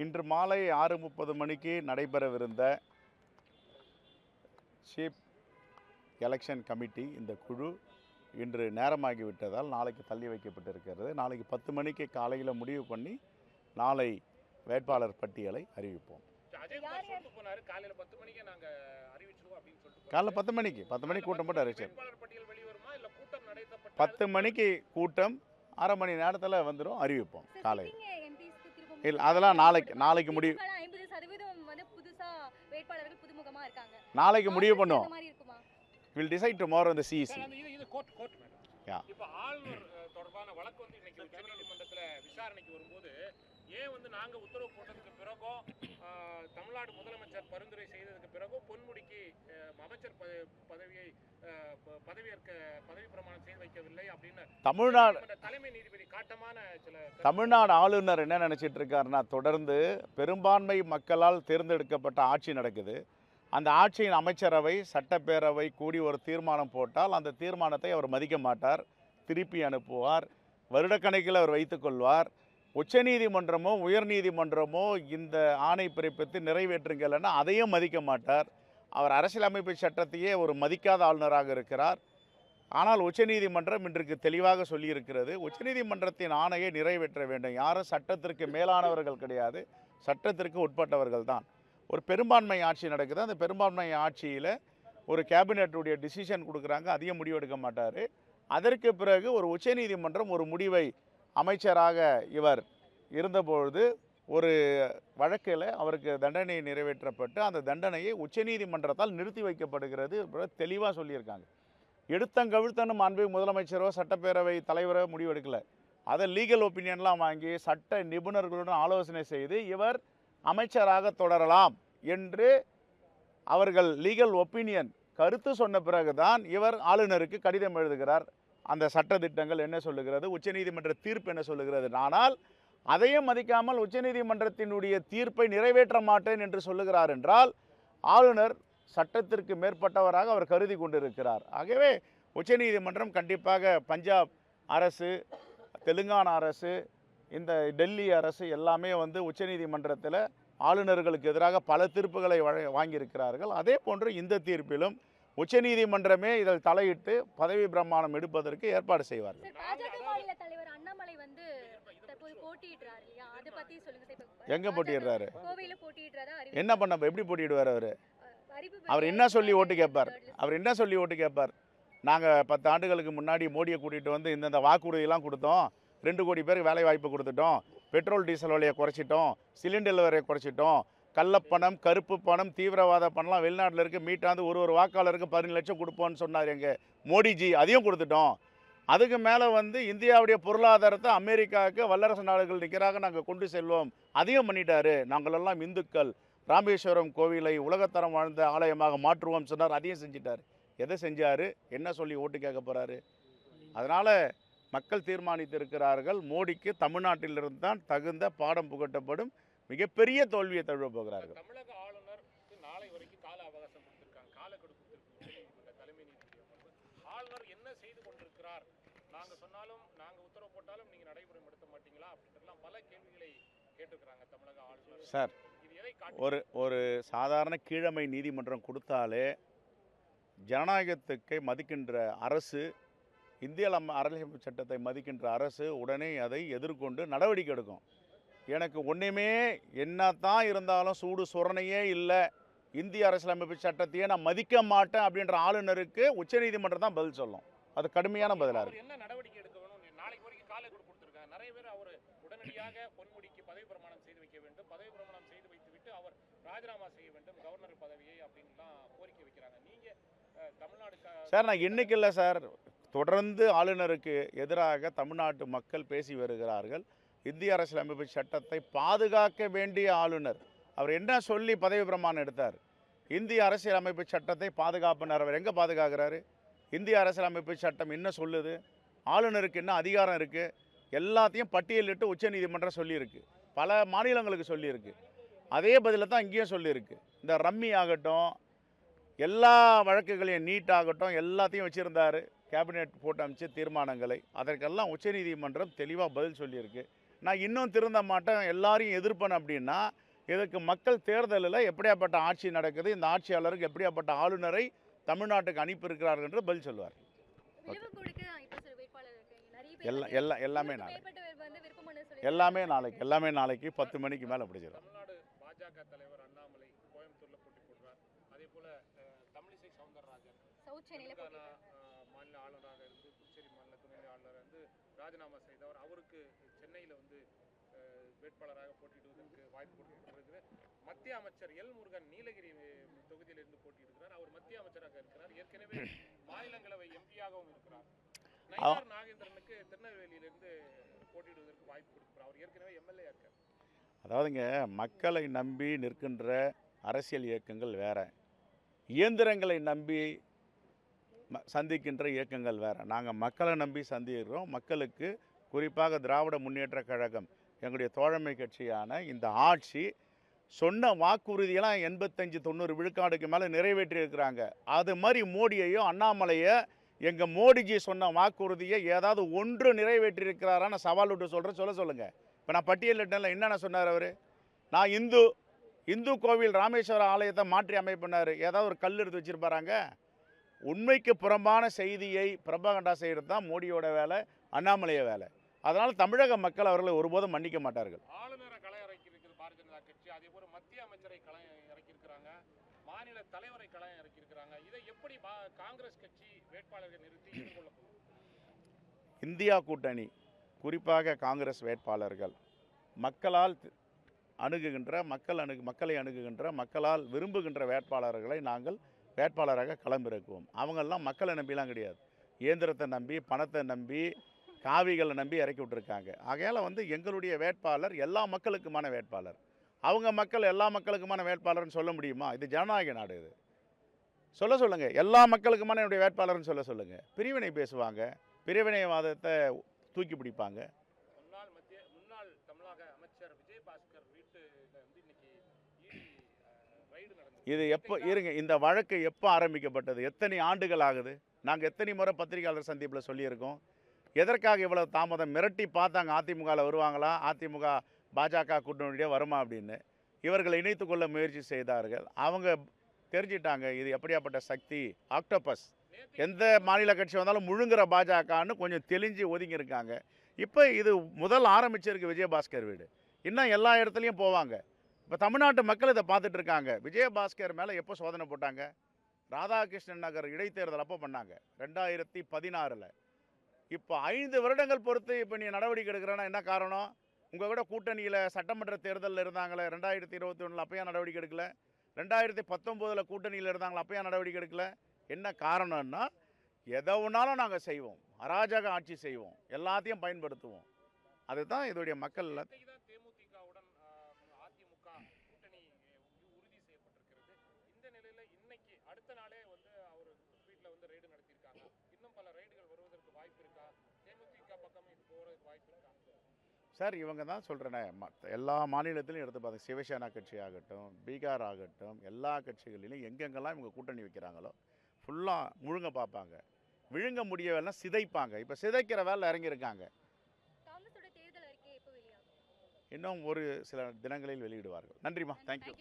இன்று மாலை ஆறு முப்பது மணிக்கு நடைபெறவிருந்த சீப் எலெக்ஷன் கமிட்டி இந்த குழு இன்று நேரமாகிவிட்டதால் நாளைக்கு தள்ளி வைக்கப்பட்டிருக்கிறது. நாளைக்கு பத்து மணிக்கு காலையில் முடிவு பண்ணி நாளை வேட்பாளர் பட்டியலை அறிவிப்போம். காலையில பத்து மணிக்கு காலைல பத்து மணிக்கு பத்து மணிக்கு கூட்டம் போட்டு அறிவிச்சார் வேட்பாளர் பட்டியல் வெளிவருமா? இல்ல கூட்டம் நடத்தப்பட்ட பத்து மணிக்கு கூட்டம் அரை மணி நேரத்தில் வந்துடும் அறிவிப்போம் காலை இல்ல, அதெல்லாம் நாளைக்கு- நாளைக்கு முடிவு- நாளைக்கு முடிவு பண்ணுவோம் வில் டிசைட் டுமாரோ இந்த சிஇசி Yeah. இப்ப ஆளுநர் தொடர்பான வழக்கு வந்து இன்னைக்கு உச்சநீதிமன்றத்துல விசாரணைக்கு வரும்போது ஏன் வந்து நாங்க உத்தரவு போட்டதுக்கு பிறகும் தமிழ்நாடு முதலமைச்சர் பரிந்துரை செய்ததுக்கு பிறகும் பொன்முடிக்கு அமைச்சர் பதவியை பதவியேற்க பதவி பிரமாணம் செய்து வைக்கவில்லை அப்படின்னு தமிழ்நாடு தலைமை நீதிபதி காட்டமான சில தமிழ்நாடு ஆளுநர் என்ன நினச்சிட்டு இருக்காருன்னா தொடர்ந்து பெரும்பான்மை மக்களால் தேர்ந்தெடுக்கப்பட்ட ஆட்சி நடக்குது. அந்த ஆட்சியின் அமைச்சரவை சட்டப்பேரவை கூடி ஒரு தீர்மானம் போட்டால் அந்த தீர்மானத்தை அவர் மதிக்க மாட்டார். திருப்பி அனுப்புவார். வருடக்கணக்கில் அவர் வைத்துக்கொள்வார் உச்சநீதிமன்றமோ உயர்நீதிமன்றமோ இந்த ஆணை பிறப்பித்து நிறைவேற்றுங்கள்னா அதையும் மதிக்க மாட்டார். அவர் அரசியலமைப்பு சட்டத்தையே ஒரு மதிக்காத ஆளுநராக இருக்கிறார். ஆனால் உச்சநீதிமன்றம் இன்றைக்கு தெளிவாக சொல்லியிருக்கிறது. உச்சநீதிமன்றத்தின் ஆணையை நிறைவேற்ற வேண்டும். யாரும் சட்டத்திற்கு மேலானவர்கள் கிடையாது. சட்டத்திற்கு உட்பட்டவர்கள் தான். ஒரு பெரும்பான்மை ஆட்சி நடக்குது. அந்த பெரும்பான்மை ஆட்சியில் ஒரு கேபினெட்டுடைய டிசிஷன் கொடுக்குறாங்க. அதையும் முடிவெடுக்க மாட்டார். அதற்கு பிறகு ஒரு உச்சநீதிமன்றம் ஒரு முடிவை அமைச்சராக இவர் இருந்தபொழுது ஒரு வழக்கில் அவருக்கு தண்டனை நிறைவேற்றப்பட்டு அந்த தண்டனையை உச்சநீதிமன்றத்தால் நிறுத்தி வைக்கப்படுகிறது தெளிவாக சொல்லியிருக்காங்க. எடுத்தங்கவிழ்த்தனும் அன்பு முதலமைச்சரோ சட்டப்பேரவை தலைவரோ முடிவெடுக்கலை. அதை லீகல் ஒப்பீனியன்லாம் வாங்கி சட்ட நிபுணர்களுடன் ஆலோசனை செய்து இவர் அமைச்சராக தொடரலாம் என்று அவர்கள் லீகல் ஒப்பீனியன் கருத்து சொன்ன பிறகுதான் இவர் ஆளுநருக்கு கடிதம் எழுதுகிறார். அந்த சட்ட திட்டங்கள் என்ன சொல்லுகிறது? உச்சநீதிமன்ற தீர்ப்பு என்ன சொல்லுகிறது? ஆனால் அதையும் மதிக்காமல் உச்சநீதிமன்றத்தினுடைய தீர்ப்பை நிறைவேற்ற மாட்டேன் என்று சொல்லுகிறார் என்றால் ஆளுநர் சட்டத்திற்கு மேற்பட்டவராக அவர் கருதி கொண்டிருக்கிறார். ஆகவே உச்சநீதிமன்றம் கண்டிப்பாக பஞ்சாப் அரசு தெலுங்கானா அரசு இந்த டெல்லி அரசு எல்லாமே வந்து உச்சநீதிமன்றத்தில் ஆளுநர்களுக்கு எதிராக பல தீர்ப்புகளை வழ- வாங்கியிருக்கிறார்கள். அதே போன்று இந்த தீர்ப்பிலும் உச்சநீதிமன்றமே இதில் தலையிட்டு பதவி பிரமாணம் எடுப்பதற்கு ஏற்பாடு செய்வார்கள். இப்ப எங்க போட்டியிடுறாரு? போட்டியிடுறதா என்ன பண்ண எப்படி போட்டியிடுவார் அவர்? அவர் என்ன சொல்லி ஓட்டு கேட்பார்? அவர் என்ன சொல்லி ஓட்டு கேட்பார்? நாங்கள் பத்து ஆண்டுகளுக்கு முன்னாடி மோடியை கூட்டிகிட்டு வந்து இந்தந்த வாக்குறுதியெல்லாம் கொடுத்தோம். ரெண்டு கோடி பேருக்கு வேலை வாய்ப்பு கொடுத்துட்டோம். பெட்ரோல் டீசல் விலையை குறைச்சிட்டோம். சிலிண்டர் விலையை குறைச்சிட்டோம். கள்ளப்பணம் கருப்பு பணம் தீவிரவாத பணம்லாம் வெளிநாட்டில் இருக்குது மீட்டாந்து ஒரு ஒரு வாக்காளருக்கு பதினஞ்சு லட்சம் கொடுப்போம்னு சொன்னார் எங்கள் மோடிஜி. அதையும் கொடுத்துட்டோம். அதுக்கு மேலே வந்து இந்தியாவுடைய பொருளாதாரத்தை அமெரிக்காவுக்கு வல்லரசு நாடுகள் நிற்கிறாக நாங்கள் கொண்டு செல்வோம். அதையும் பண்ணிட்டாரு. நாங்களெல்லாம் இந்துக்கள். ராமேஸ்வரம் கோவிலை உலகத்தரம் வாழ்ந்த ஆலயமாக மாற்றுவோம் சொன்னார். அதையும் செஞ்சிட்டார். எதை செஞ்சார்? என்ன சொல்லி ஓட்டு கேட்க போகிறாரு அதனால் மக்கள் தீர்மானித்திருக்கிறார்கள். மோடிக்கு தமிழ்நாட்டிலிருந்து தான் தகுந்த பாடம் புகட்டப்படும். மிகப்பெரிய தோல்வியை தழுவ போகிறார்கள். தமிழக ஆளுநருக்கு நாளை வரைக்கும் கால அவகாசம் கொடுத்திருக்காங்க. காலக்கெடு கொடுத்திருக்கு உச்சநீதிமன்ற தலைமை நீதிபதி. ஆளுநர் என்ன செய்து கொண்டிருக்கிறார்? நாங்க சொன்னாலும் நாங்க உத்தரவு போட்டாலும் நீங்க நடைமுறைப்படுத்த மாட்டீங்களா? அப்படின்றலாம் பல கேள்விகளை கேட்டிருக்கிறாங்க தமிழக ஆளுநர். சார் ஒரு ஒரு சாதாரண கீழமை நீதிமன்றம் கொடுத்தாலே ஜனநாயகத்துக்கு மதிக்கின்ற அரசு இந்திய அரசியலமைப்பு சட்டத்தை மதிக்கின்ற அரசு உடனே அதை எதிர்கொண்டு நடவடிக்கை எடுக்கும். எனக்கு ஒன்றுமே என்னத்தான் இருந்தாலும் சூடு சுரணையே இல்லை. இந்திய அரசியலமைப்பு சட்டத்தையே நான் மதிக்க மாட்டேன் அப்படின்ற ஆளுநருக்கு உச்சநீதிமன்றம் தான் பதில் சொல்லும். அது கடுமையான பதிலாக இருக்கு. என்ன நடவடிக்கை எடுக்க வேணும்? நாளைக்கு வரைக்கும் காலக்கெடு கொடுத்திருக்காங்க. நிறைய பேர் அவர் உடனடியாக பொன்முடிக்கு பதவி பிரமாணம் செய்து வைக்க வேண்டும். பதவி பிரமாணம் செய்து வைத்துவிட்டு அவர் ராஜினாமா செய்ய வேண்டும். கவர்னர் பதவியை அப்படின்லாம் கோரிக்கை வைக்கிறாங்க. நீங்க தமிழ்நாடு சார் நான் இன்னைக்கு இல்லை சார். தொடர்ந்து ஆளுநருக்கு எதிராக தமிழ்நாட்டு மக்கள் பேசி வருகிறார்கள். இந்திய அரசியலமைப்பு சட்டத்தை பாதுகாக்க வேண்டிய ஆளுநர். அவர் என்ன சொல்லி பதவி பிரமாணம் எடுத்தார்? இந்திய அரசியலமைப்பு சட்டத்தை பாதுகாப்புனர் அவர் எங்கே பாதுகாக்கிறாரு? இந்திய அரசியலமைப்பு சட்டம் என்ன சொல்லுது? ஆளுநருக்கு என்ன அதிகாரம் இருக்குது எல்லாத்தையும் பட்டியலிட்டு உச்சநீதிமன்றம் சொல்லியிருக்கு. பல மாநிலங்களுக்கு சொல்லியிருக்கு. அதே பதில தான் இங்கேயும் சொல்லியிருக்கு. இந்த ரம்மி ஆகட்டும் எல்லா வழக்குகளையும் நீட் ஆகட்டும் எல்லாத்தையும் வச்சுருந்தாரு. கேபினெட் போட்டு அமைச்ச தீர்மானங்களை. அதற்கெல்லாம் உச்சநீதிமன்றம் தெளிவாக பதில் சொல்லியிருக்கு. நான் இன்னும் திருந்த மாட்டேன் எல்லாரையும் எதிர்ப்பேன் அப்படின்னா இதுக்கு மக்கள் தேர்தலில் எப்படியாப்பட்ட ஆட்சி நடக்குது இந்த ஆட்சியாளருக்கு எப்படியாப்பட்ட ஆளுநரை தமிழ்நாட்டுக்கு அனுப்பியிருக்கிறார்கள் என்று பதில் சொல்லுவார் விழுவக்கூடுக்கு இப்போ சில வேட்பாளர் இருக்காங்க. நிறைய பேர் எல்லாம் எல்லாம் எல்லாமே நாளைக்கு. எல்லாமே நாளைக்கு எல்லாமே நாளைக்கு பத்து மணிக்கு மேலே பிடிச்சிடும் தமிழ்நாடு பாஜக தலைவர் அண்ணாமலை கோயம்புத்தூர்ல போட்டி போடுறார். அதே போல தமிழிசை சவுந்தரராஜன் மாநில ஆளுநராக இருந்து புதுச்சேரி மாநில துணைநிலை ஆளுநராக இருந்து ராஜினாமா செய்தவர் அவருக்கு சென்னையில வந்து அஹ், வேட்பாளராக போட்டியிடுவதற்கு வாய்ப்பு கொடுக்கப்பட்டிருக்கிறது மத்திய அமைச்சர் எல் முருகன் நீலகிரி தொகுதியிலிருந்து போட்டியிடுகிறார். அவர் மத்திய அமைச்சராக இருக்கிறார். ஏற்கனவே மாநிலங்களவை எம்பியாகவும் இருக்கிறார். நயினார் நாகேந்திரனுக்கு திருநெல்வேலியிலிருந்து போட்டியிடுவதற்கு வாய்ப்பு கொடுக்கிறார். அவர் ஏற்கனவே எம்எல்ஏ இருக்கார். அதாவதுங்க மக்களை நம்பி நிற்கின்ற அரசியல் இயக்கங்கள் வேற. இயந்திரங்களை நம்பி சந்திக்கின்ற இயக்கங்கள் வேற. நாங்கள் மக்களை நம்பி சந்திக்கிறோம். மக்களுக்கு குறிப்பாக திராவிட முன்னேற்ற கழகம் எங்களுடைய தோழமை கட்சியான இந்த ஆட்சி சொன்ன வாக்குறுதியெல்லாம் எண்பத்தஞ்சு தொண்ணூறு விழுக்காடுக்கு மேலே நிறைவேற்றியிருக்கிறாங்க. அது மாதிரி மோடியையோ அண்ணாமலையை எங்கள் மோடிஜி சொன்ன வாக்குறுதியை ஏதாவது ஒன்று நிறைவேற்றியிருக்கிறாரான்னு சவால் விட்டு சொல்கிறேன் சொல்ல சொல்லுங்கள் இப்போ நான் பட்டியலிட்டேன்ல என்னென்ன சொன்னார் அவர்? நான் இந்து இந்து கோவில் ராமேஸ்வர ஆலயத்தை மாற்றி அமைப்பினார். ஏதாவது ஒரு கல் எடுத்து வச்சிருப்பாராங்க? உண்மைக்கு புறம்பான செய்தியை பிரபகண்டா செய்கிறது தான் மோடியோட வேலை அண்ணாமலைய வேலை. அதனால் தமிழக மக்கள் அவர்களை ஒருபோதும் மன்னிக்க மாட்டார்கள். ஆளுநரை களை இறக்கியிருக்கிறது பாரதிய ஜனதா கட்சி. அதே போல மத்திய அமைச்சரை களை இறக்கியிருக்கிறாங்க. மாநில தலைவரை களை இறக்கியிருக்கிறாங்க. இதை எப்படி காங்கிரஸ் கட்சி வேட்பாளர்கள் நிறுத்தி எதிர்கொள்ள இந்தியா கூட்டணி குறிப்பாக காங்கிரஸ் வேட்பாளர்கள் மக்களால் அணுகுகின்ற மக்கள் அணுகு மக்களை அணுகுகின்ற மக்களால் விரும்புகின்ற வேட்பாளர்களை நாங்கள் வேட்பாளராக களமிறக்குவோம் அவங்கெல்லாம் மக்களை நம்பிலாம் கிடையாது. இயந்திரத்தை நம்பி பணத்தை நம்பி காவிகளை நம்பி இறக்கி விட்டுருக்காங்க. ஆகையால் வந்து எங்களுடைய வேட்பாளர் எல்லா மக்களுக்குமான வேட்பாளர். அவங்க மக்கள் எல்லா மக்களுக்குமான வேட்பாளர்னு சொல்ல முடியுமா? இது ஜனநாயக நாடு இது. சொல்ல சொல்லுங்கள் எல்லா மக்களுக்குமான என்னுடைய வேட்பாளர்னு சொல்ல சொல்லுங்கள் பிரிவினை பேசுவாங்க. பிரிவினைவாதத்தை தூக்கி பிடிப்பாங்க. முன்னாள் மத்திய முன்னாள் தமிழக அமைச்சர் விஜயபாஸ்கர் வீட்டுல வந்து இன்னைக்கு இடி ரைடு நடந்தது இது எப்போ இருங்க. இந்த வழக்கு எப்போ ஆரம்பிக்கப்பட்டது? எத்தனை ஆண்டுகள் ஆகுது? நாங்கள் எத்தனை முறை பத்திரிகையாளர் சந்திப்பில் சொல்லியிருக்கோம். எதற்காக இவ்வளோ தாமதம்? மிரட்டி பார்த்தாங்க அதிமுகவில் வருவாங்களா? அதிமுக பாஜக கூட்டணியே வருமா அப்படின்னு இவர்களை இணைத்து கொள்ள முயற்சி செய்தார்கள். அவங்க தெரிஞ்சிட்டாங்க இது எப்படியாப்பட்ட சக்தி? ஆக்டோபஸ் எந்த மாநில கட்சி வந்தாலும் முழுங்குற பாஜகன்னு கொஞ்சம் தெளிஞ்சு ஒதுங்கியிருக்காங்க. இப்போ இது முதல் ஆரம்பிச்சிருக்கு விஜயபாஸ்கர் வீடு. இன்னும் எல்லா இடத்துலையும் போவாங்க. இப்போ தமிழ்நாட்டு மக்கள் இதை பார்த்துட்டு இருக்காங்க. விஜயபாஸ்கர் மேலே எப்போ சோதனை போட்டாங்க? ராதாகிருஷ்ணன் நகர் இடைத்தேர்தல் அப்போ பண்ணாங்க. ரெண்டாயிரத்தி பதினாறில். இப்போ ஐந்து வருடங்கள் பொறுத்து இப்போ நீ நடவடிக்கை எடுக்கிறேன்னா என்ன காரணம்? உங்கள் கூட கூட்டணியில் சட்டமன்ற தேர்தலில் இருந்தாங்களே ரெண்டாயிரத்தி இருபத்தி ஒன்றில் அப்போயா நடவடிக்கை எடுக்கல? ரெண்டாயிரத்தி பத்தொம்போதில் கூட்டணியில் இருந்தாங்களா அப்போயா நடவடிக்கை எடுக்கல? என்ன காரணம்னா எதை ஒன்றாலும் நாங்கள் செய்வோம். அராஜக ஆட்சி செய்வோம். எல்லாத்தையும் பயன்படுத்துவோம். அதுதான் இதோடைய மக்கள் தேமுதிகவுடன் அதிமுக கூட்டணி உறுதி செய்யப்பட்டிருக்கிறது. இந்த இன்னைக்கு அடுத்த நாளே வந்து அவர் வீட்டில் வந்து ரெய்டு நடத்தியிருக்காங்க இன்னும் பல ரெய்டுகள் வருவதற்கு வாய்ப்பு இருக்கா தேமுதிக பக்கம் இது போறதுக்கு வாய்ப்பு இருக்கா சார் இவங்க தான் சொல்கிறேனே எல்லா மாநிலத்திலையும் எடுத்து பார்த்தா சிவசேனா கட்சி ஆகட்டும் பீகார் ஆகட்டும் எல்லா கட்சிகளிலும் எங்கெங்கெல்லாம் இவங்க கூட்டணி வைக்கிறாங்களோ ஃபுல்லாக முழுங்க பார்ப்பாங்க. விழுங்க முடியவில்லை சிதைப்பாங்க. இப்போ சிதைக்கிற வேலை இறங்கியிருக்காங்க. இன்னும் ஒரு சில தினங்களில் வெளியிடுவார்கள். நன்றிம்மா. தேங்க்யூ